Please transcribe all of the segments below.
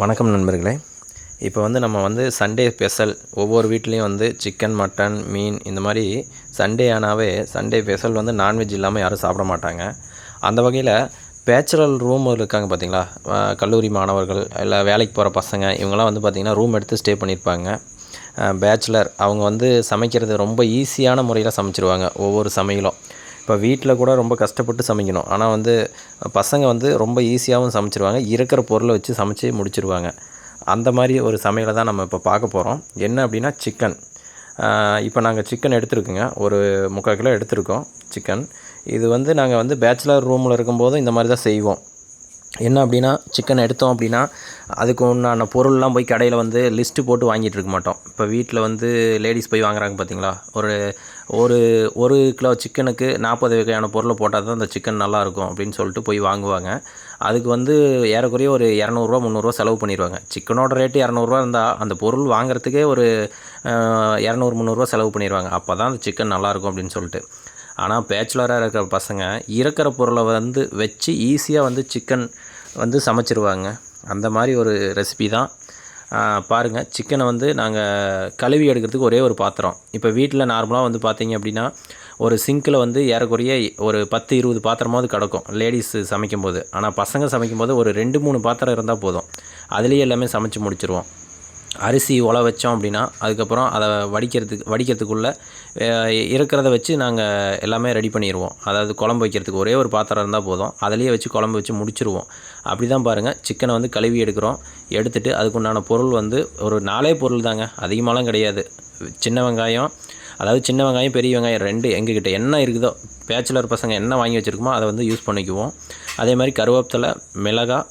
வணக்கம் நண்பர்களே. இப்போ வந்து நம்ம வந்து சண்டே ஸ்பெஷல் ஒவ்வொரு வீட்லேயும் வந்து சிக்கன் மட்டன் மீன் இந்த மாதிரி சண்டே ஆனாவே சண்டே ஸ்பெஷல் வந்து நான்வெஜ் இல்லாமல் யாரும் சாப்பிட மாட்டாங்க. அந்த வகையில் பேச்சுரல் ரூம் இருக்காங்க பார்த்தீங்களா கல்லூரி மாணவர்கள் இல்லை வேலைக்கு போகிற பசங்க இவங்கெல்லாம் வந்து பார்த்திங்கன்னா ரூம் எடுத்து ஸ்டே பண்ணியிருப்பாங்க பேச்சுலர் அவங்க வந்து சமைக்கிறது ரொம்ப ஈஸியான முறையில் சமைச்சிருவாங்க ஒவ்வொரு சமையலும். இப்போ வீட்டில் கூட ரொம்ப கஷ்டப்பட்டு சமைக்கணும். ஆனால் வந்து பசங்க வந்து ரொம்ப ஈஸியாகவும் சமைச்சிருவாங்க. இருக்கிற பொருளை வச்சு சமைச்சு முடிச்சிருவாங்க. அந்த மாதிரி ஒரு சமையலை தான் நம்ம இப்போ பார்க்க போகிறோம் என்ன அப்படின்னா சிக்கன் இப்போ நாங்கள் சிக்கன் எடுத்துருக்குங்க. ஒரு முக்கால் கிலோ எடுத்திருக்கோம் சிக்கன் இது வந்து நாங்கள் வந்து பேச்சுலர் ரூமில் இருக்கும்போதும் இந்த மாதிரி தான் செய்வோம். என்ன அப்படின்னா சிக்கன் எடுத்தோம் அப்படின்னா அதுக்கு உண்டான பொருள்லாம் போய் கடையில் வந்து லிஸ்ட்டு போட்டு வாங்கிட்டு இருக்க மாட்டோம். இப்போ வீட்டில் வந்து லேடிஸ் போய் வாங்குறாங்க பார்த்தீங்களா ஒரு ஒரு ஒரு கிலோ சிக்கனுக்கு நாற்பது வகையான பொருளை போட்டால் தான் அந்த சிக்கன் நல்லாயிருக்கும் அப்படின்னு சொல்லிட்டு போய் வாங்குவாங்க. அதுக்கு வந்து ஏறக்குறைய ஒரு இரநூறுவா முந்நூறுரூவா செலவு பண்ணிடுவாங்க. சிக்கனோட ரேட்டு இரநூறுவா இருந்தால் அந்த பொருள் வாங்குறதுக்கே ஒரு இரநூறு முந்நூறுரூவா செலவு பண்ணிடுவாங்க. அப்போ தான் அந்த சிக்கன் நல்லாயிருக்கும் அப்படின்னு சொல்லிட்டு. ஆனால் பேச்சுலராக இருக்கிற பசங்க இருக்கிற பொருளை வந்து வச்சு ஈஸியாக வந்து சிக்கன் வந்து சமைச்சிருவாங்க. அந்த மாதிரி ஒரு ரெசிபி தான். பாருங்கள் சிக்கனை வந்து நாங்கள் கழுவி எடுக்கிறதுக்கு ஒரே ஒரு பாத்திரம். இப்போ வீட்டில் நார்மலாக வந்து பார்த்தீங்க அப்படின்னா ஒரு சிங்கில் வந்து ஏறக்குறைய ஒரு பத்து இருபது பாத்திரமாவது கிடக்கும் லேடிஸ் சமைக்கும்போது. ஆனால் பசங்க சமைக்கும்போது ஒரு ரெண்டு மூணு பாத்திரம் இருந்தால் போதும். அதுலேயே எல்லாமே சமைச்சு முடிச்சிருவோம். அரிசி உல வச்சோம் அப்படின்னா அதுக்கப்புறம் அதை வடிக்கிறதுக்கு வடிக்கிறதுக்குள்ளே இருக்கிறத வச்சு நாங்கள் எல்லாமே ரெடி பண்ணிடுவோம் அதாவது குழம்பு வைக்கிறதுக்கு ஒரே ஒரு பாத்திரம் இருந்தால் போதும். அதிலேயே வச்சு குழம்பு வச்சு முடிச்சிருவோம். அப்படி தான் பாருங்கள் சிக்கனை வந்து கழுவி எடுக்கிறோம். எடுத்துட்டு அதுக்குண்டான பொருள் வந்து ஒரு நாலே பொருள் தாங்க. அதிகமாலாம் கிடையாது. சின்ன வெங்காயம் அதாவது சின்ன வெங்காயம் பெரிய வெங்காயம் ரெண்டு எங்ககிட்ட என்ன இருக்குதோ பேச்சுலர் பசங்க என்ன வாங்கி வச்சுருக்கோமோ அதை வந்து யூஸ் பண்ணிக்குவோம். அதே மாதிரி கருவேப்பிலை மிளகாய்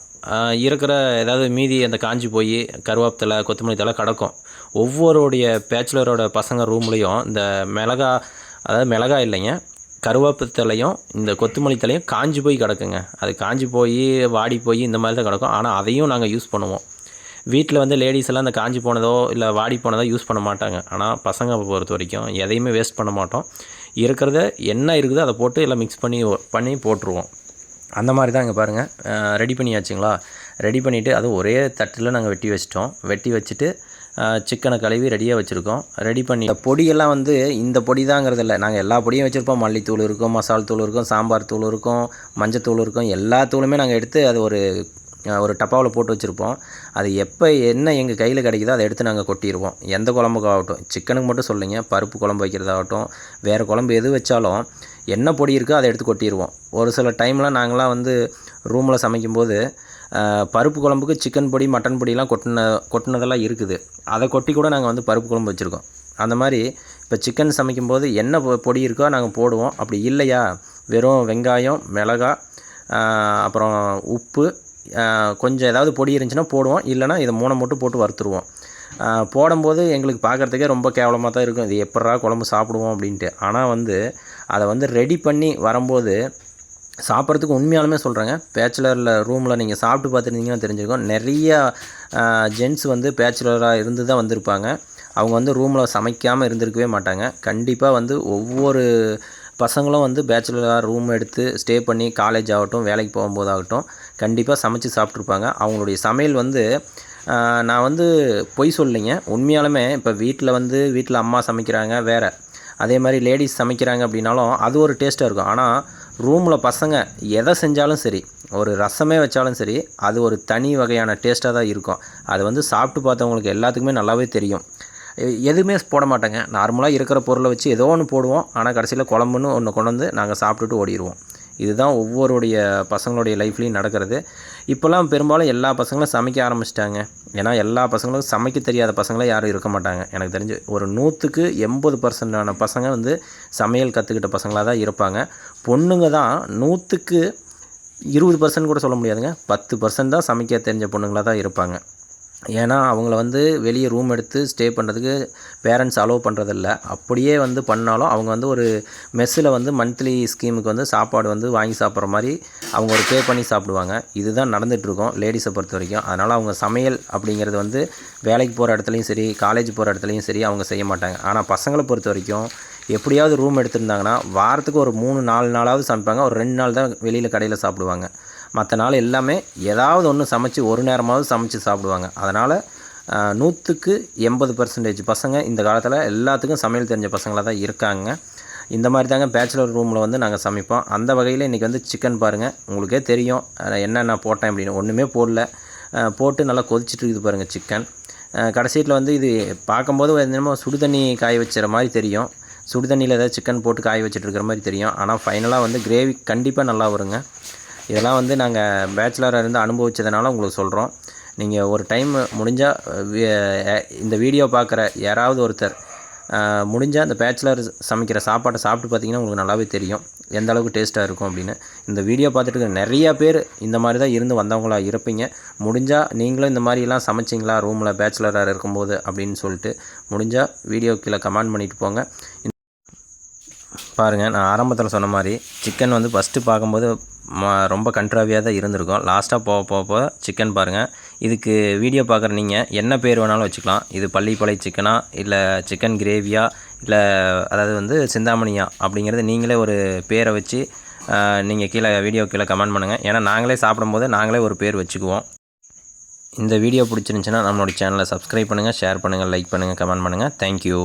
இருக்கிற ஏதாவது மீதி அந்த காஞ்சி போய் கருவேப்பிலை கொத்தமல்லி தலை கிடக்கும். ஒவ்வொருடைய பேச்சுலரோட பசங்க ரூம்லேயும் இந்த மிளகா அதாவது மிளகா இல்லைங்க கருவேப்பிலையும் இந்த கொத்தமல்லி தலையும் காஞ்சி போய் கிடக்குங்க. அது காஞ்சி போய் வாடி போய் இந்த மாதிரி தான் கிடக்கும். ஆனால் அதையும் நாங்கள் யூஸ் பண்ணுவோம். வீட்டில் வந்து லேடிஸ் எல்லாம் அந்த காஞ்சி போனதோ இல்லை வாடி போனதோ யூஸ் பண்ண மாட்டாங்க. ஆனால் பசங்க பொறுத்த வரைக்கும் எதையுமே வேஸ்ட் பண்ண மாட்டோம். இருக்கிறத என்ன இருக்குதோ அதை போட்டு எல்லாம் மிக்ஸ் பண்ணி பண்ணி போட்டுருவோம். அந்த மாதிரி தான் இங்கே பாருங்கள் ரெடி பண்ணியாச்சுங்களா? ரெடி பண்ணிவிட்டு அது ஒரே தட்டில் நாங்கள் வெட்டி வச்சிட்டோம். வெட்டி வச்சுட்டு சிக்கனை கழுவி ரெடியாக வச்சுருக்கோம். ரெடி பண்ணி இந்த பொடியெல்லாம் வந்து இந்த பொடி தாங்கிறது இல்லை. நாங்கள் எல்லா பொடியும் வச்சுருப்போம். மல்லித்தூள் இருக்கும் மசால் தூள் இருக்கும் சாம்பார் தூள் இருக்கும் மஞ்சத்தூள் இருக்கும். எல்லா தூளுமே நாங்கள் எடுத்து அது ஒரு ஒரு டப்பாவில் போட்டு வச்சுருப்போம். அது எப்போ என்ன எங்கள் கையில் கிடைக்குதோ அதை எடுத்து நாங்கள் கொட்டிடுவோம் எந்த குழம்புக்காகட்டும். சிக்கனுக்கு மட்டும் சொல்லுங்கள் பருப்பு குழம்பு வைக்கிறதாகட்டும். வேறு குழம்பு எது வச்சாலும் என்ன பொடி இருக்கோ அதை எடுத்து கொட்டிடுவோம் ஒரு சில டைம்லாம் நாங்களாம் வந்து ரூமில் சமைக்கும்போது பருப்பு குழம்புக்கு சிக்கன் பொடி மட்டன் பொடியெலாம் கொட்டின கொட்டினதெல்லாம் இருக்குது. அதை கொட்டி கூட நாங்கள் வந்து பருப்பு குழம்பு வச்சுருக்கோம். அந்த மாதிரி இப்போ சிக்கன் சமைக்கும்போது என்ன பொ- பொடி இருக்கோ நாங்கள் போடுவோம். அப்படி இல்லையா? வெறும் வெங்காயம் மிளகாய் அப்புறம் உப்பு கொஞ்சம் ஏதாவது பொடி இருந்துச்சுன்னா போடுவோம். இல்லைன்னா இதை மூணை மட்டும் போட்டு வறுத்துருவோம். போடும்போது எங்களுக்கு பார்க்குறதுக்கே ரொம்ப கேவலமாக தான் இருக்கும். இது எப்பட்றா குழம்பு சாப்பிடுவோம் அப்படின்ட்டு. ஆனால் வந்து அதை வந்து ரெடி பண்ணி வரும்போது சாப்பிட்றதுக்கு உண்மையாலுமே சொல்கிறேங்க பேச்சுலரில் ரூமில் நீங்கள் சாப்பிட்டு பார்த்துருந்தீங்கன்னா தெரிஞ்சுக்கோம் நிறைய ஜென்ட்ஸ் வந்து பேச்சுலராக இருந்து தான் வந்திருப்பாங்க. அவங்க வந்து ரூமில் சமைக்காமல் இருந்திருக்கவே மாட்டாங்க. கண்டிப்பாக வந்து ஒவ்வொரு பசங்களும் வந்து பேச்சுலராக ரூம் எடுத்து ஸ்டே பண்ணி காலேஜ் ஆகட்டும் வேலைக்கு போகும்போதாகட்டும் கண்டிப்பாக சமைச்சு சாப்பிட்ருப்பாங்க அவங்களுடைய சமையல் வந்து நான் வந்து பொய் சொல்லிங்க. உண்மையாலுமே இப்போ வீட்டில் வந்து வீட்டில் அம்மா சமைக்கிறாங்க வேறு. அதே மாதிரி லேடிஸ் சமைக்கிறாங்க அப்படின்னாலும் அது ஒரு டேஸ்ட்டாக இருக்கும். ஆனால் ரூமில் பசங்க எதை செஞ்சாலும் சரி ஒரு ரசமே வச்சாலும் சரி அது ஒரு தனி வகையான டேஸ்ட்டாக தான் இருக்கும். அது வந்து சாப்பிட்டு பார்த்தவங்களுக்கு எல்லாத்துக்குமே நல்லாவே தெரியும். எதுவுமே போட மாட்டேங்க. நார்மலாக இருக்கிற பொருளை வச்சு ஏதோ ஒன்று போடுவோம். ஆனால் கடைசியில் குழம்புன்னு ஒன்று கொண்டு வந்து நாங்கள் சாப்பிட்டுட்டு ஓடிடுவோம் இதுதான் ஒவ்வொருடைய பசங்களுடைய லைஃப்லேயும் நடக்கிறது. இப்போல்லாம் பெரும்பாலும் எல்லா பசங்களும் சமைக்க ஆரம்பிச்சிட்டாங்க. ஏன்னா எல்லா பசங்களும் சமைக்க தெரியாத பசங்களே யாரும் இருக்க மாட்டாங்க. எனக்கு தெரிஞ்சு ஒரு நூற்றுக்கு எண்பது பர்சன்டான பசங்க வந்து சமையல் கற்றுக்கிட்ட பசங்களாக தான் இருப்பாங்க. பொண்ணுங்க தான் நூற்றுக்கு இருபது பர்சன்ட் கூட சொல்ல முடியாதுங்க. பத்து பர்சன்ட் தான் சமைக்க தெரிஞ்ச பொண்ணுங்களாக தான் இருப்பாங்க. ஏன்னா அவங்கள வந்து வெளியே ரூம் எடுத்து ஸ்டே பண்ணுறதுக்கு பேரண்ட்ஸ் அலோவ் பண்ணுறதில்ல அப்படியே வந்து பண்ணாலும் அவங்க வந்து ஒரு மெஸ்ஸில் வந்து மந்த்லி ஸ்கீமுக்கு வந்து சாப்பாடு வந்து வாங்கி சாப்பிட்ற மாதிரி அவங்க ஒரு பே பண்ணி சாப்பிடுவாங்க. இதுதான் நடந்துகிட்ருக்கோம் லேடிஸை பொறுத்த வரைக்கும். அதனால் அவங்க சமையல் அப்படிங்கிறது வந்து வேலைக்கு போகிற இடத்துலையும் சரி காலேஜ் போகிற இடத்துலையும் சரி அவங்க செய்ய மாட்டாங்க. ஆனால் பசங்களை பொறுத்த வரைக்கும் எப்படியாவது ரூம் எடுத்திருந்தாங்கன்னா வாரத்துக்கு ஒரு மூணு நாலு நாளாவது சமைப்பாங்க. ஒரு ரெண்டு நாள் தான் வெளியில் கடையில் சாப்பிடுவாங்க. மற்ற நாள் எல்லாமே ஏதாவது ஒன்று சமைச்சு ஒரு நேரமாவது சமைச்சு சாப்பிடுவாங்க. அதனால் நூற்றுக்கு எண்பது பர்சன்டேஜ் பசங்க இந்த காலத்தில் எல்லாத்துக்கும் சமையல் தெரிஞ்ச பசங்களாக தான் இருக்காங்க. இந்த மாதிரி தாங்க பேச்சுலர் ரூமில் வந்து நாங்கள் சமைப்போம். அந்த வகையில் இன்றைக்கி வந்து சிக்கன் பாருங்கள் உங்களுக்கே தெரியும். என்னென்ன போட்டேன் அப்படின்னு. ஒன்றுமே போடல. போட்டு நல்லா கொதிச்சிட்டு இருக்குது பாருங்கள் சிக்கன் கடைசியில் வந்து இது பார்க்கும்போது என்னமோ சுடு தண்ணி காய வச்சுற மாதிரி தெரியும். சுடு தண்ணியில் ஏதாவது சிக்கன் போட்டு காய வச்சுட்டு இருக்கிற மாதிரி தெரியும். ஆனால் ஃபைனலாக வந்து கிரேவி கண்டிப்பாக நல்லா வருங்க. இதெல்லாம் வந்து நாங்கள் பேச்சுலராக இருந்து அனுபவித்ததுனால உங்களுக்கு சொல்கிறோம் நீங்கள் ஒரு டைம் முடிஞ்சால் இந்த வீடியோ பார்க்குற யாராவது ஒருத்தர் முடிஞ்சால் அந்த பேச்சுலர் சமைக்கிற சாப்பாட்டை சாப்பிட்டு பார்த்தீங்கன்னா உங்களுக்கு நல்லாவே தெரியும். எந்த அளவுக்கு டேஸ்ட்டாக இருக்கும் அப்படின்னு. இந்த வீடியோ பார்த்துட்டு நிறையா நிறைய பேர் இந்த மாதிரி தான் இருந்து வந்தவங்களாக இருப்பீங்க. முடிஞ்சால் நீங்களும் இந்த மாதிரிலாம் சமைச்சிங்களா? ரூமில் பேச்சுலராக இருக்கும்போது அப்படின்னு சொல்லிட்டு முடிஞ்சால் வீடியோ கீழே கமெண்ட் பண்ணிவிட்டு போங்க. பாருங்கள் நான் ஆரம்பத்தில் சொன்ன மாதிரி சிக்கன் வந்து ஃபஸ்ட்டு பார்க்கும்போது ம ரொம்ப கண்ட்ராவியாக தான் இருந்திருக்கும். லாஸ்ட்டாக போக போக போக சிக்கன் பாருங்கள் இதுக்கு வீடியோ பார்க்குற நீங்கள் என்ன பேர் வேணாலும் வச்சுக்கலாம். இது பள்ளிப்பாளை சிக்கனா இல்லை சிக்கன் கிரேவியா இல்லை அதாவது வந்து சிந்தாமணியா அப்படிங்கிறது நீங்களே ஒரு பேரை வச்சு நீங்கள் கீழே வீடியோ கீழே கமெண்ட் பண்ணுங்கள் ஏன்னா நாங்களே சாப்பிடும்போது நாங்களே ஒரு பேர் வச்சுக்குவோம். இந்த வீடியோ பிடிச்சிருந்துச்சின்னா நம்மளோட சேனலை சப்ஸ்கிரைப் பண்ணுங்கள் ஷேர் பண்ணுங்கள் லைக் பண்ணுங்கள் கமெண்ட் பண்ணுங்கள் தேங்க்யூ